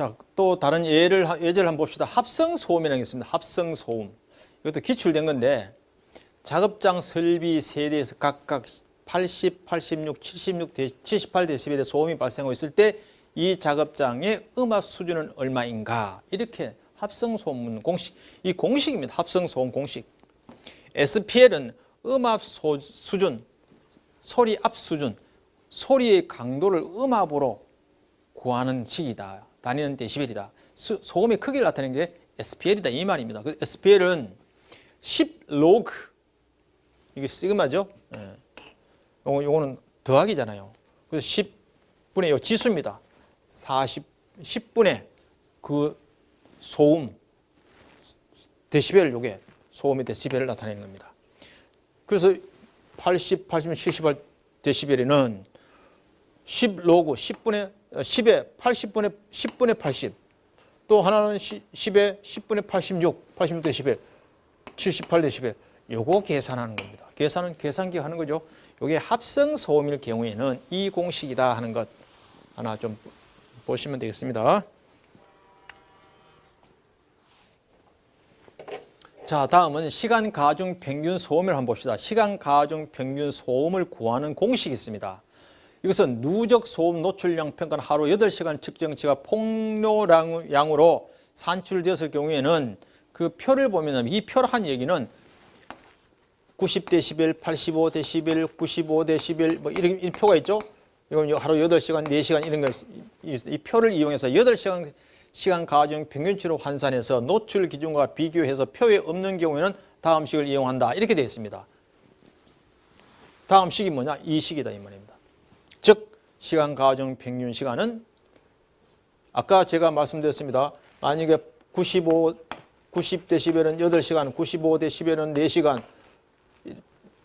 자, 또 다른 예를 하- 예제를 한번 봅시다. 합성 소음이라는 게 있습니다. 합성 소음. 이것도 기출된 건데 작업장 설비 세대에서 각각 80, 86, 76, 78데시벨의 소음이 발생하고 있을 때 이 작업장의 음압 수준은 얼마인가? 이렇게 합성 소음 공식 이 공식입니다. 합성 소음 공식. SPL은 음압 소- 수준, 소리 압 수준, 소리의 강도를 음압으로 구하는 식이다. 다니는 데시벨이다. 수- 소음의 크기를 나타내는 게 SPL이다 이 말입니다. 그 SPL은 10 로그 이게 시그마죠. 예. 요거 요거는 더하기잖아요. 그래서 10분의 요 지수입니다. 40 10분의 그 소음 데시벨 요게 소음의 데시벨을 나타내는 겁니다. 그래서 80, 80, 78 데시벨에는 10 로그 10분의 10에 80분의 10분의 80. 또 하나는 10에 10분의 86, 86 데시벨, 78 데시벨. 요거 계산하는 겁니다. 계산은 계산기 하는 거죠. 요게 합성 소음일 경우에는 이 공식이다 하는 것 하나 좀 보시면 되겠습니다. 자, 다음은 시간 가중 평균 소음을 한번 봅시다. 시간 가중 평균 소음을 구하는 공식이 있습니다. 이것은 누적 소음 노출량 평가는 하루 8시간 측정치가 폭로량으로 산출되었을 경우에는 그 표를 보면 이 표를 한 얘기는 90데시벨, 85데시벨, 95데시벨 뭐 이런 이 표가 있죠. 이건 하루 8시간, 4시간 이런 거, 이, 이 표를 이용해서 8시간 시간 가중 평균치로 환산해서 노출 기준과 비교해서 표에 없는 경우에는 다음 식을 이용한다. 이렇게 되어 있습니다. 다음 식이 뭐냐? 이 식이다 이 말입니다. 즉 시간 가중 평균 시간은 아까 제가 말씀드렸습니다. 만약에 95 90데시벨은 8시간, 95데시벨은 4시간,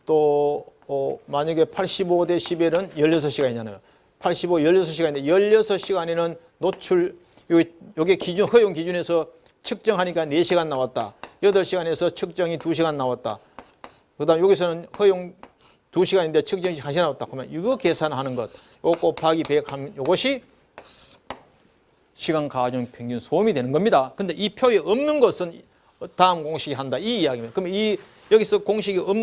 또 어, 만약에 85데시벨은 16시간이잖아요. 85, 16시간인데 16시간에는 노출 여기 요게 기준 허용 기준에서 측정하니까 4시간 나왔다. 8시간에서 측정이 2시간 나왔다. 그 다음 여기서는 허용 2시간인데 측정이 1시간 나왔다. 그러면 이거 계산하는 것. 요거 곱하기 100 하면 요것이 시간 가중 평균 소음이 되는 겁니다. 근데 이 표에 없는 것은 다음 공식이 한다. 이 이야기입니다. 그럼 이 여기서 공식이 없,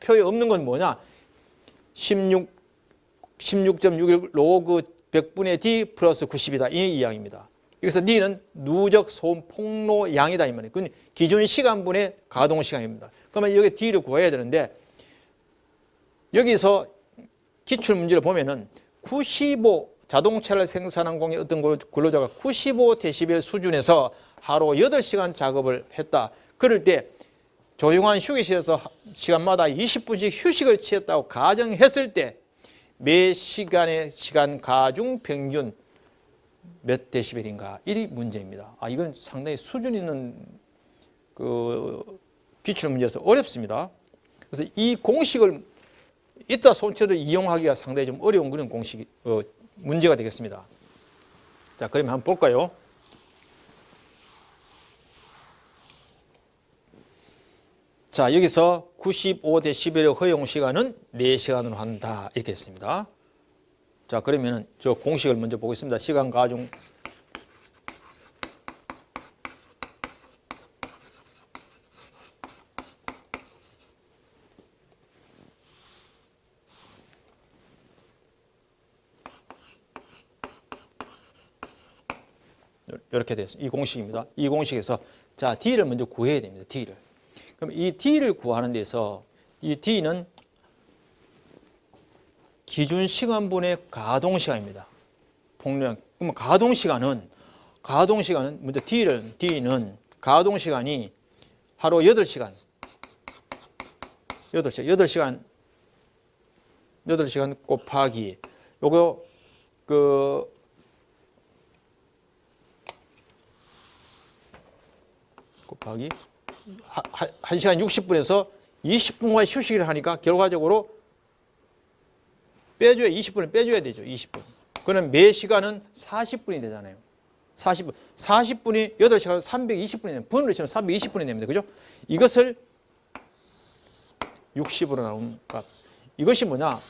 표에 없는 건 뭐냐? 16 16.61 로그 100분의 d 플러스 90이다. 이 이야기입니다. 여기서 d는 누적 소음 폭로 양이다 이 말이에요. 그건 기준 시간분의 가동 시간입니다. 그러면 여기 d를 구해야 되는데 여기서 기출 문제를 보면은 95 자동차를 생산한 공의 어떤 근로자가 95데시벨 수준에서 하루 8시간 작업을 했다. 그럴 때 조용한 휴게실에서 시간마다 20분씩 휴식을 취했다고 가정했을 때 매 시간의 시간 가중 평균 몇 데시벨인가? 이 문제입니다. 아, 이건 상당히 수준 있는 그 기출 문제에서 어렵습니다. 그래서 이 공식을 이따 손체를 이용하기가 상당히 좀 어려운 그런 공식, 어, 문제가 되겠습니다. 자, 그러면 한번 볼까요? 자, 여기서 95데시벨의 허용 시간은 4시간으로 한다. 이렇게 했습니다. 자, 그러면은 저 공식을 먼저 보겠습니다. 시간 가중 이렇게 됐습니다. 이 공식입니다. 이 공식에서 자 D를 먼저 구해야 됩니다. D를. 그럼 이 D를 구하는 데서 이 D는 기준 시간분의 가동 시간입니다. 폭력. 그러면 가동 시간은 가동 시간은 먼저 D를 D는 가동 시간이 하루 8시간. 8시간. 8시간 8시간 곱하기 요거 그 곱하기 하- 하- 1시간 60분에서 20분간 휴식을 하니까 결과적으로 빼줘야 20분을 빼줘야 되죠. 20분. 그러면 매 시간은 40분이 되잖아요. 40분. 40분이 8시간 320분이 되면 분으로 치면 320분이 됩니다. 그죠? 이것을 60으로 나눈 값. 이것이 뭐냐?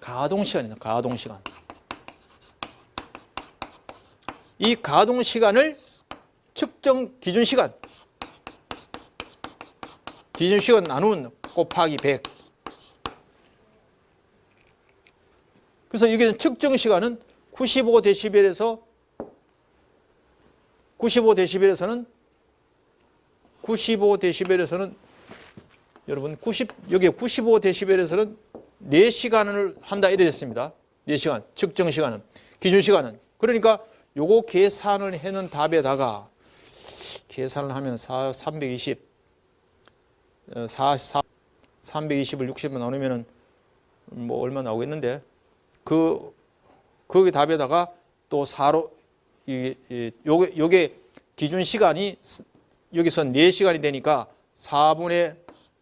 가동 시간입니다. 가동 시간. 이 가동 시간을 측정 기준 시간. 기준 시간 나누면 곱하기 100 그래서 이게 측정 시간은 95데시벨에서 95데시벨에서는 95데시벨에서는 여러분 90 여기 95데시벨에서는 4시간을 한다 이래 됐습니다. 4시간 측정 시간은 기준 시간은. 그러니까 요거 계산을 해놓은 답에다가 계산을 하면 4, 320 어, 4, 4 320을 60만 나누면은 뭐 얼마 나오겠는데 그 거기 답에다가 또 4로 이, 이 요게 요게 기준 시간이 스- 여기서 4시간이 되니까 4분의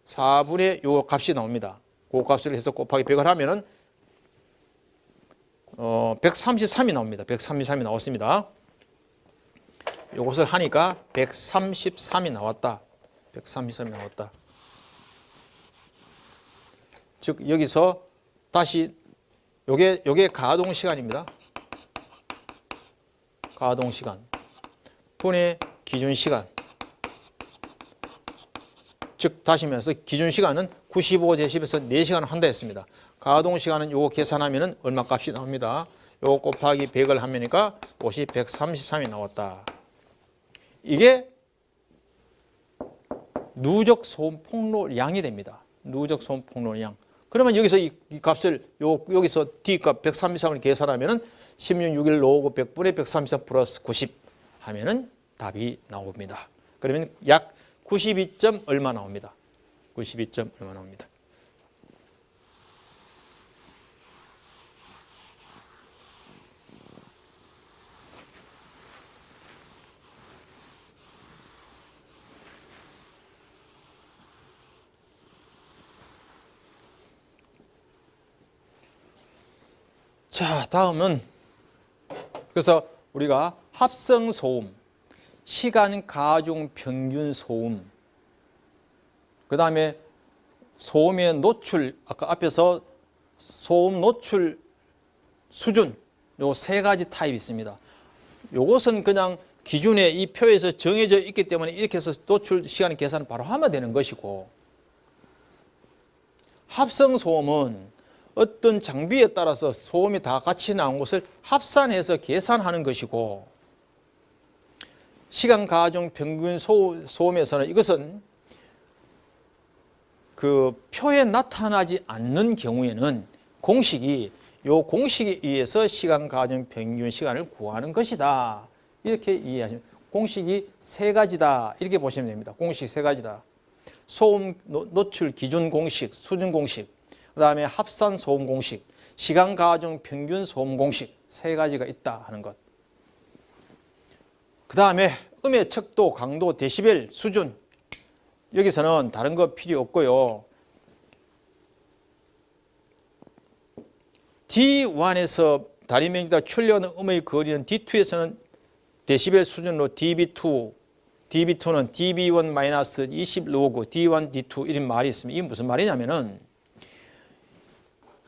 4분의 요 값이 나옵니다. 그 값을 해서 곱하기 100을 하면은 어 133이 나옵니다. 133이 나왔습니다. 요것을 하니까 133이 나왔다. 133이 나왔다. 즉 여기서 다시 요게 요게 가동 시간입니다. 가동 시간 분의 기준 시간. 즉 다시 말해서 기준 시간은 95제곱에서 4시간을 한다 했습니다. 가동 시간은 요거 계산하면은 얼마 값이 나옵니다. 요거 곱하기 100을 하면니까 옷이 133이 나왔다. 이게 누적 소음 폭로량이 됩니다. 누적 소음 폭로량. 그러면 여기서 이, 이 값을 요, 여기서 D 값 133을 계산하면은 16, 6일 로고 100분의 133 플러스 90 하면은 답이 나옵니다. 그러면 약 92 점 얼마 나옵니다. 92 점 얼마 나옵니다. 자, 다음은 그래서 우리가 합성 소음, 시간 가중 평균 소음, 그 다음에 소음의 노출, 아까 앞에서 소음 노출 수준, 요 세 가지 타입이 있습니다. 요것은 그냥 기준에 이 표에서 정해져 있기 때문에 이렇게 해서 노출 시간 계산 바로 하면 되는 것이고, 합성 소음은 어떤 장비에 따라서 소음이 다 같이 나온 것을 합산해서 계산하는 것이고 시간 가중 평균 소, 소음에서는 이것은 그 표에 나타나지 않는 경우에는 공식이 요 공식에 의해서 시간 가중 평균 시간을 구하는 것이다. 이렇게 이해하시면 공식이 세 가지다. 이렇게 보시면 됩니다. 공식 세 가지다. 소음 노- 노출 기준 공식, 수준 공식, 그 다음에 합산 소음 공식, 시간 가중 평균 소음 공식 세 가지가 있다 하는 것. 그 다음에 음의 척도, 강도, 데시벨 수준 여기서는 다른 거 필요 없고요. D1에서 다리 면적과 출려는 음의 거리는 D2에서는 데시벨 수준으로 dB2, dB2는 dB1 마이너스 20 로그 D1, D2 이런 말이 있습니다. 이게 무슨 말이냐면은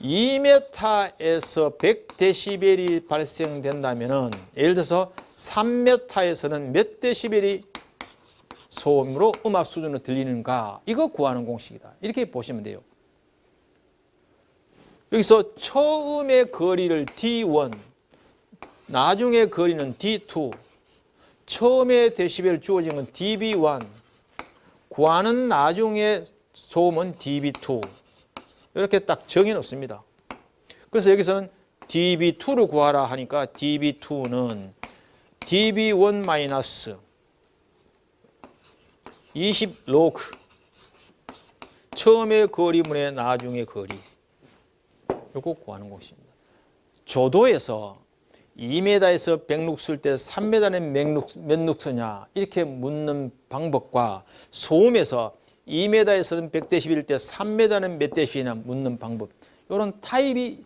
2m에서 100데시벨이 발생된다면은 예를 들어서 3m에서는 몇 데시벨이 소음으로 음악 수준으로 들리는가 이거 구하는 공식이다. 이렇게 보시면 돼요. 여기서 처음의 거리를 D1, 나중에 거리는 D2, 처음에 데시벨 주어진 건 dB1, 구하는 나중에 소음은 dB2 이렇게 딱 정해 놓습니다. 그래서 여기서는 dB2를 구하라 하니까 dB2는 dB1 마이너스 20 로그 처음의 거리분의 나중의 거리 요거 구하는 것입니다. 조도에서 2m에서 100룩 쓸때 3m는 몇, 룩, 몇 룩스냐 이렇게 묻는 방법과 소음에서 2m에서는 100데시벨일 때 3m는 몇 데시벨이냐 묻는 방법 이런 타입이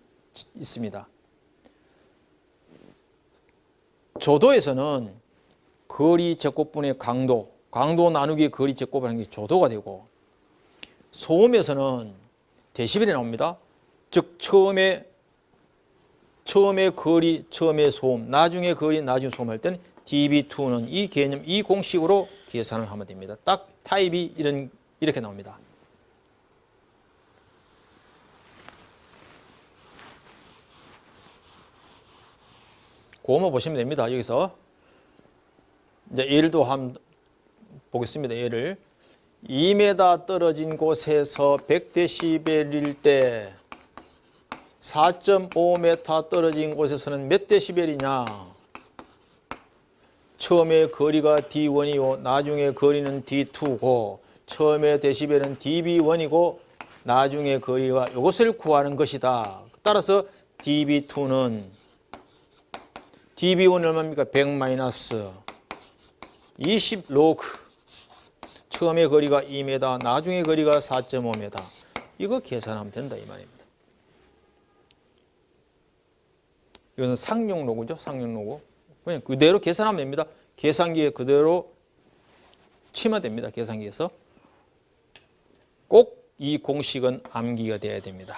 있습니다. 조도에서는 거리 제곱분의 강도, 강도 나누기 거리 제곱하는 게 조도가 되고 소음에서는 데시벨이 나옵니다. 즉 처음에 처음에 거리, 처음에 소음, 나중에 거리, 나중에 소음 할 때는 dB2는 이 개념, 이 공식으로 계산을 하면 됩니다. 딱 타입이 이런 이렇게 나옵니다. 그거만 보시면 됩니다. 여기서 이제 예를도 한번 보겠습니다. 예를 2m 떨어진 곳에서 100dB일 때 4.5m 떨어진 곳에서는 몇 데시벨이냐? 처음에 거리가 D1이고 나중에 거리는 D2고 처음에 데시벨은 dB1이고 나중에 거리가 이것을 구하는 것이다. 따라서 dB2는 dB1 얼마입니까? 100 마이너스 20 로그 처음에 거리가 2m 나중에 거리가 4.5m 이거 계산하면 된다 이 말입니다. 이것은 상용 로그죠. 상용 로그. 그냥 그대로 계산하면 됩니다. 계산기에 그대로 치면 됩니다. 계산기에서. 꼭 이 공식은 암기가 돼야 됩니다.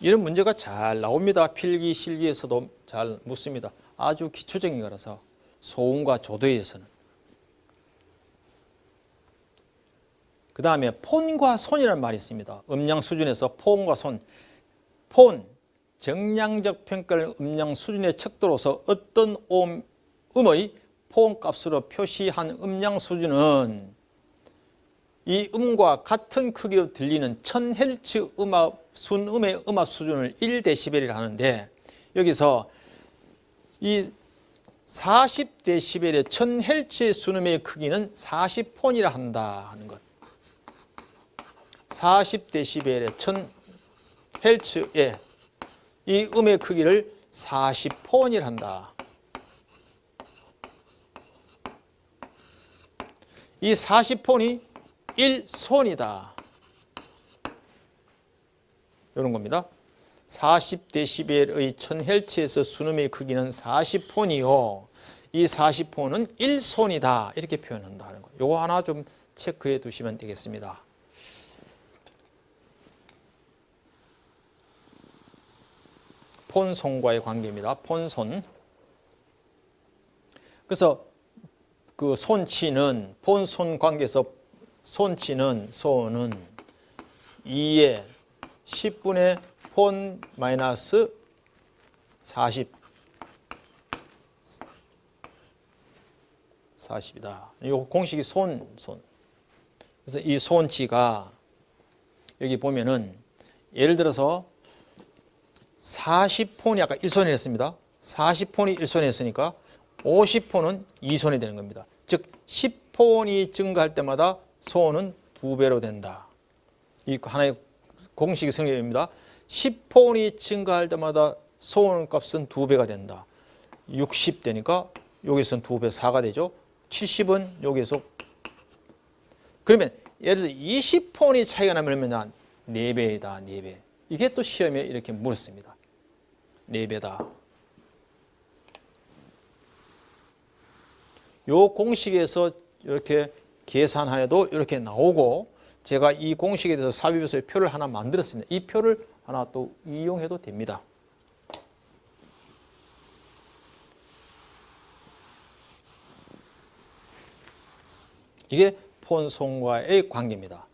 이런 문제가 잘 나옵니다. 필기, 실기에서도 잘 묻습니다. 아주 기초적인 거라서 소음과 조도에서는. 그 다음에 폰과 손이라는 말이 있습니다. 음량 수준에서 폰과 손. 폰, 정량적 평가를 음량 수준의 척도로서 어떤 음, 음의 폰 값으로 표시한 음량 수준은 이 음과 같은 크기로 들리는 1000Hz 음압 순음의 음압 수준을 1dB이라 하는데 여기서 이 40dB의 1000Hz의 순음의 크기는 40폰이라 한다 하는 것. 40dB의 1000Hz의 이 음의 크기를 40폰이라 한다. 이 40폰이 1손이다. 이런 겁니다. 40dB의 1000Hz에서 순음의 크기는 40폰이요. 이 40폰은 1손이다. 이렇게 표현한다는 거. 요거 하나 좀 체크해 두시면 되겠습니다. 폰손과의 관계입니다. 폰손. 그래서 그 손치는 폰손 관계에서 손치는 손은 2에 10분의 폰 마이너스 40 40이다. 이 공식이 손, 손. 그래서 이 손치가 여기 보면은 예를 들어서 40폰이 아까 1손이 했습니다. 40폰이 1손이 했으니까 50폰은 2손이 되는 겁니다. 즉 10폰이 증가할 때마다 손은 두 배로 된다. 이 하나의 공식이 성립입니다. 10폰이 증가할 때마다 소원 값은 두 배가 된다. 60 되니까 여기서는 두 배, 4가 되죠. 70은 여기서 그러면 예를 들어 20폰이 차이가 나면 4배이다, 4배. 이게 또 시험에 이렇게 물었습니다. 4배다. 요 공식에서 이렇게 계산하여도 이렇게 나오고 제가 이 공식에 대해서 삽입해서 표를 하나 만들었습니다. 이 표를 하나 또 이용해도 됩니다. 이게 폰송과의 관계입니다.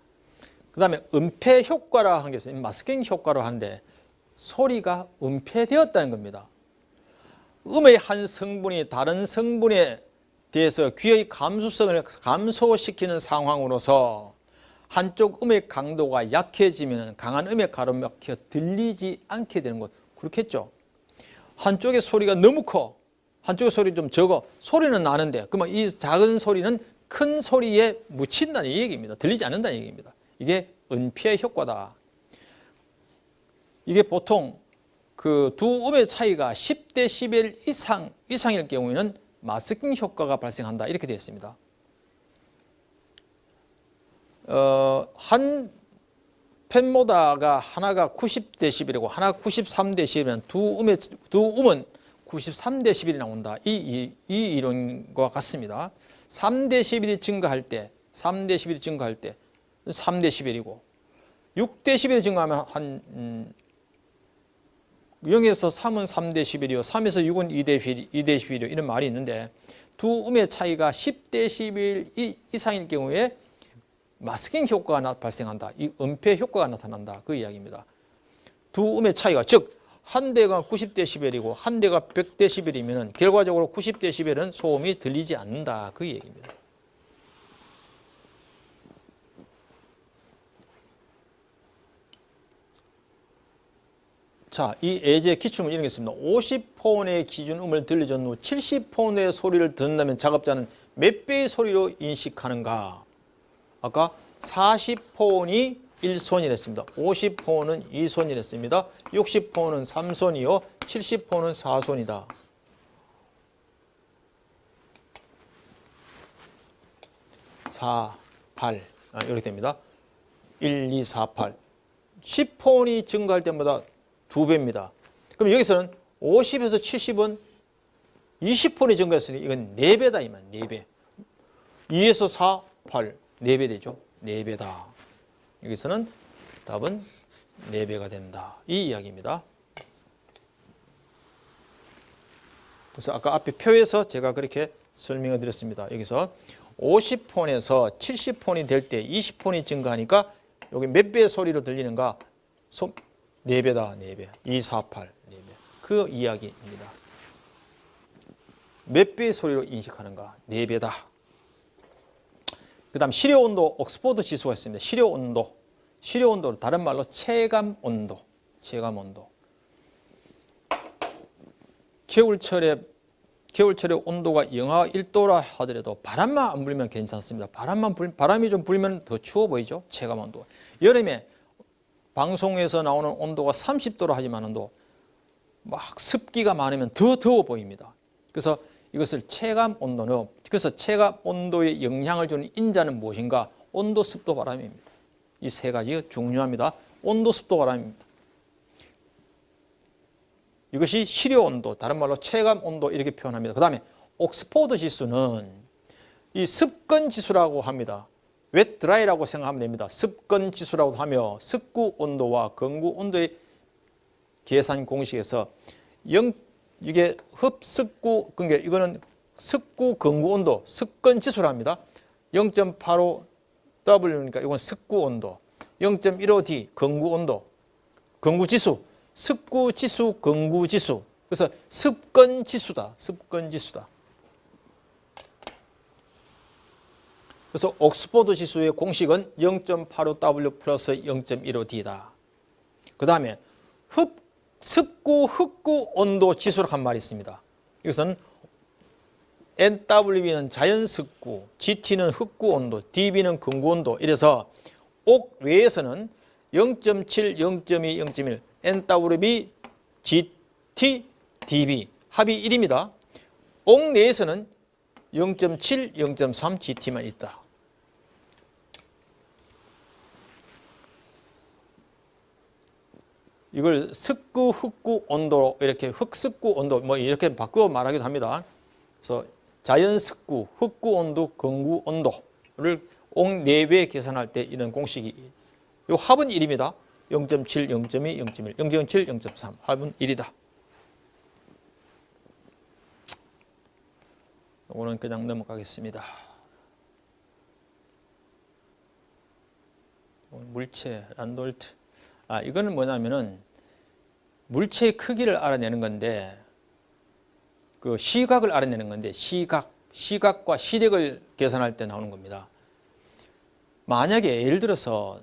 그 다음에 은폐 효과라 한게 있어요. 마스킹 효과로 하는데 소리가 은폐되었다는 겁니다. 음의 한 성분이 다른 성분에 대해서 귀의 감수성을 감소시키는 상황으로서 한쪽 음의 강도가 약해지면 강한 음의 가로막혀 들리지 않게 되는 것 그렇겠죠. 한쪽의 소리가 너무 커 한쪽의 소리 좀 적어 소리는 나는데 그러면 이 작은 소리는 큰 소리에 묻힌다는 얘기입니다. 들리지 않는다는 얘기입니다. 이게 은피의 효과다. 이게 보통 그 두 음의 차이가 10대 11 이상 이상일 경우에는 마스킹 효과가 발생한다 이렇게 되어 있습니다. 어, 한 펜모다가 하나가 90데시벨이고 하나가 93데시벨이면 두 음의 두 음은 93데시벨이 나온다. 이, 이, 이 이론과 같습니다. 3데시벨이 증가할 때, 3데시벨이 증가할 때 3데시벨이고 6데시벨이 증가하면 한 음, 0에서 3은 3데시벨이요, 3에서 6은 2데시벨, 2데시벨이요 이런 말이 있는데 두 음의 차이가 10데시벨 이상일 경우에 마스킹 효과가 나- 발생한다. 이 은폐 효과가 나타난다. 그 이야기입니다. 두 음의 차이가 즉 한 대가 90데시벨이고 한 대가 100데시벨이면 결과적으로 90데시벨은 소음이 들리지 않는다. 그 얘기입니다. 자, 이 예제 기출문 이런 게 있습니다. 50폰의 기준 음을 들려준 후 70폰의 소리를 듣는다면 작업자는 몇 배의 소리로 인식하는가? 아까 40폰이 1손이랬습니다. 50폰은 2손이랬습니다. 60폰은 3손이요. 70폰은 4손이다. 4, 8 아, 이렇게 됩니다. 1, 2, 4, 8 10폰이 증가할 때마다 두 배입니다. 그럼 여기서는 50에서 70은 20폰이 증가했으니 이건 4배다 이만 4배. 2에서 4, 8, 4배 되죠. 4배다. 여기서는 답은 4배가 된다. 이 이야기입니다. 그래서 아까 앞에 표에서 제가 그렇게 설명을 드렸습니다. 여기서 50폰에서 70폰이 될 때 20폰이 증가하니까 여기 몇 배의 소리로 들리는가? 소, 4배다, 4배. 2, 4, 8, 4배. 그 이야기입니다. 몇 배의 소리로 인식하는가? 4배다. 그 다음 시료 온도 옥스포드 지수가 있습니다. 시료 온도. 시료 온도를 다른 말로 체감 온도. 체감 온도. 겨울철에 겨울철에 온도가 영하 1도라 하더라도 바람만 안 불면 괜찮습니다. 바람만 불, 바람이 좀 불면 더 추워 보이죠? 체감 온도. 여름에 방송에서 나오는 온도가 30도로 하지만도 막 습기가 많으면 더 더워 보입니다. 그래서 이것을 체감 온도는 그래서 체감 온도에 영향을 주는 인자는 무엇인가? 온도, 습도, 바람입니다. 이 세 가지가 중요합니다. 온도, 습도, 바람입니다. 이것이 시료 온도, 다른 말로 체감 온도 이렇게 표현합니다. 그 다음에 옥스포드 지수는 이 습건 지수라고 합니다. 웹 드라이라고 생각하면 됩니다. 습건 지수라고 하며 습구 온도와 건구 온도의 계산 공식에서 영 이게 흡습구 그러니까 이거는 습구 건구 온도 습건 지수랍니다. 0.85 W니까 이건 습구 온도. 0.15 D 건구 온도. 건구 지수. 습구 지수, 건구 지수. 그래서 습건 지수다. 습건 지수다. 그래서 옥스포드 지수의 공식은 0.85W 플러스 0.15D다. 그 다음에 흡, 습구, 흡구 온도 지수라고 한 말이 있습니다. 이것은 NWB는 자연 습구, GT는 흡구 온도, DB는 건구 온도. 이래서 옥 외에서는 0.7, 0.2, 0.1, NWB, GT, DB 합이 1입니다. 옥 내에서는 0.7, 0.3 GT만 있다. 이걸 습구, 흡구 온도 이렇게 흑습구 온도 뭐 이렇게 바꾸어 말하기도 합니다. 그래서 자연 습구, 흡구 온도, 건구 온도를 옥 4배 계산할 때 이런 공식이 이 합은 1입니다. 0.7, 0.2, 0.1, 0.7, 0.3 합은 1이다. 오늘 그냥 넘어가겠습니다. 물체, 란돌트. 아, 이거는 뭐냐면은 물체의 크기를 알아내는 건데 그 시각을 알아내는 건데 시각, 시각과 시력을 계산할 때 나오는 겁니다. 만약에 예를 들어서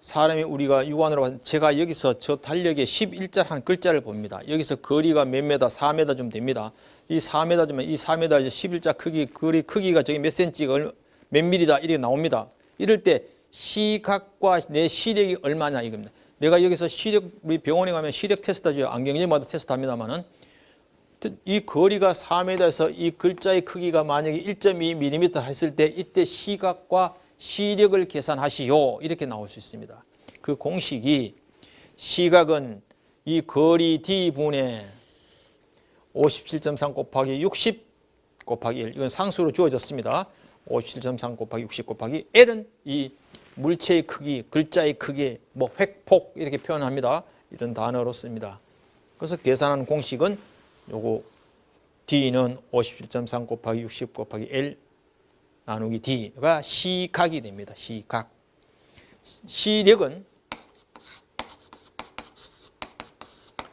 사람이 우리가 육안으로 봤 제가 여기서 저 달력에 11자 한 글자를 봅니다. 여기서 거리가 몇 메다, 4메다 좀 됩니다. 이 4메다 주면 이 4메다 11자 크기 거리 크기가 저기 몇 센치가 얼- 몇 미리다 이렇게 나옵니다. 이럴 때 시각과 내 시력이 얼마냐 이겁니다. 내가 여기서 시력 우리 병원에 가면 시력 테스트 하죠. 안경제마다 테스트 합니다만은 이 거리가 4m에서 이 글자의 크기가 만약에 1.2mm 했을 때 이때 시각과 시력을 계산하시오 이렇게 나올 수 있습니다. 그 공식이 시각은 이 거리 D분의 57.3 곱하기 60 곱하기 1 이건 상수로 주어졌습니다. 57.3 곱하기 60 곱하기 L은 이 물체의 크기, 글자의 크기, 뭐 획폭 이렇게 표현합니다. 이런 단어로 씁니다. 그래서 계산하는 공식은 요거 D는 57.3 곱하기 60 곱하기 L 나누기 D가 시각이 됩니다. 시각. 시력은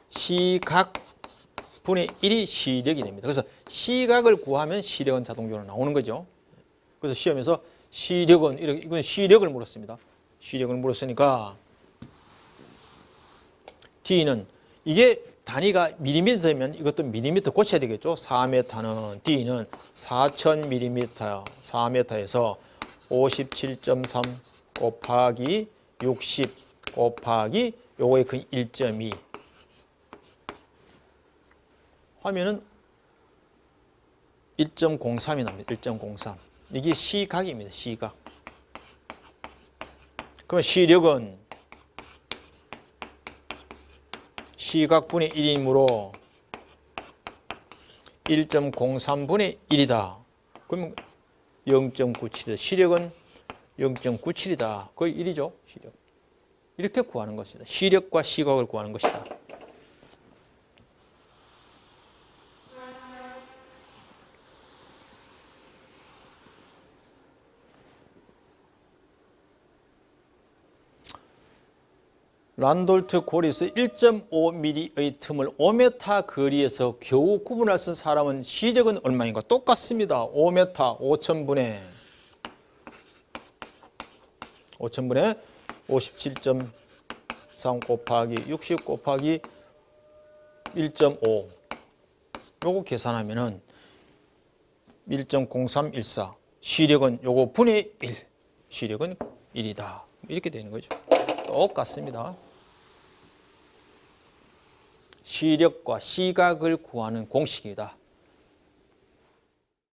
시각 분의 1이 시력이 됩니다. 그래서 시각을 구하면 시력은 자동적으로 나오는 거죠. 그래서 시험에서 시력은 이렇게 이건 시력을 물었습니다. 시력을 물었으니까 D는 이게 단위가 밀리미터면 이것도 밀리미터 고쳐야 되겠죠. 4m는 D는 4,000mm, 4m에서 57.3 곱하기 60 곱하기 요거의 그1.2 하면은 1.03이 납니다. 1.03. 이게 시각입니다. 시각. 그럼 시력은 시각분의 1이므로 1.03분의 1이다. 그러면 0.97이다. 시력은 0.97이다. 거의 1이죠. 시력. 이렇게 구하는 것이다. 시력과 시각을 구하는 것이다. 란돌트 고리에서 1.5mm의 틈을 5m 거리에서 겨우 구분할 수 있는 사람은 시력은 얼마인가? 똑같습니다. 5m 5천분의 5천분의 57.3 곱하기 60 곱하기 1.5 요거 계산하면은 1.0314 시력은 요거 분의 1 시력은 1이다 이렇게 되는 거죠. 똑같습니다. 시력과 시각을 구하는 공식이다.